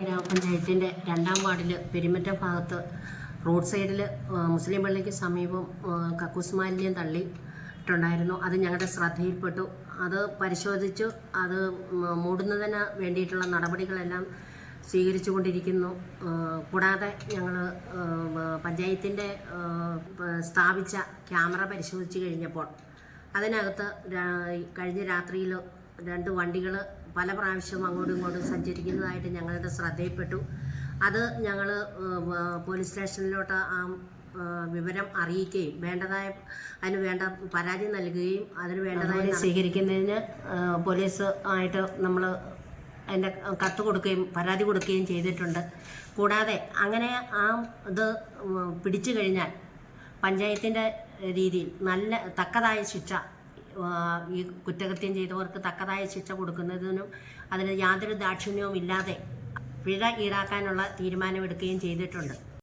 ഗ്രാമപഞ്ചായത്തിന്റെ രണ്ടാം വാർഡിൽ പെരുമറ്റ ഭാഗത്ത് റോഡ് സൈഡിൽ മുസ്ലിം പള്ളിക്ക് സമീപം കക്കൂസ് മാലിന്യം തള്ളിയിട്ടുണ്ടായിരുന്നു. അത് ഞങ്ങളുടെ ശ്രദ്ധയിൽപ്പെട്ടു. അത് പരിശോധിച്ചു അത് മൂടുന്നതിന് വേണ്ടിയിട്ടുള്ള നടപടികളെല്ലാം സ്വീകരിച്ചു കൊണ്ടിരിക്കുന്നു കൂടാതെ ഞങ്ങൾ പഞ്ചായത്തിന്റെ സ്ഥാപിച്ച ക്യാമറ പരിശോധിച്ച് കഴിഞ്ഞപ്പോൾ അതിനകത്ത് കഴിഞ്ഞ രാത്രിയിൽ രണ്ട് വണ്ടികൾ പല പ്രാവശ്യം അങ്ങോട്ടും ഇങ്ങോട്ടും സഞ്ചരിക്കുന്നതായിട്ട് ഞങ്ങളുടെ ശ്രദ്ധയിൽപ്പെട്ടു. അത് ഞങ്ങൾ പോലീസ് സ്റ്റേഷനിലോട്ട് ആ വിവരം അറിയിക്കുകയും വേണ്ടതായ അതിന് വേണ്ട പരാതി നൽകുകയും അതിന് വേണ്ടതായ സ്വീകരിക്കുന്നതിന് പോലീസ് ആയിട്ട് നമ്മൾ അതിന്റെ കത്ത് കൊടുക്കുകയും പരാതി കൊടുക്കുകയും ചെയ്തിട്ടുണ്ട്. കൂടാതെ അങ്ങനെ ആ ഇത് പിടിച്ചു കഴിഞ്ഞാൽ പഞ്ചായത്തിന്റെ രീതിയിൽ നല്ല തക്കതായ ശിക്ഷ ഈ കുറ്റകൃത്യം ചെയ്തവർക്ക് തക്കതായ ശിക്ഷ കൊടുക്കുന്നതിനും അതിന് യാതൊരു ദാക്ഷിണ്യവും ഇല്ലാതെ പിഴ ഈടാക്കാനുള്ള തീരുമാനമെടുക്കുകയും ചെയ്തിട്ടുണ്ട്.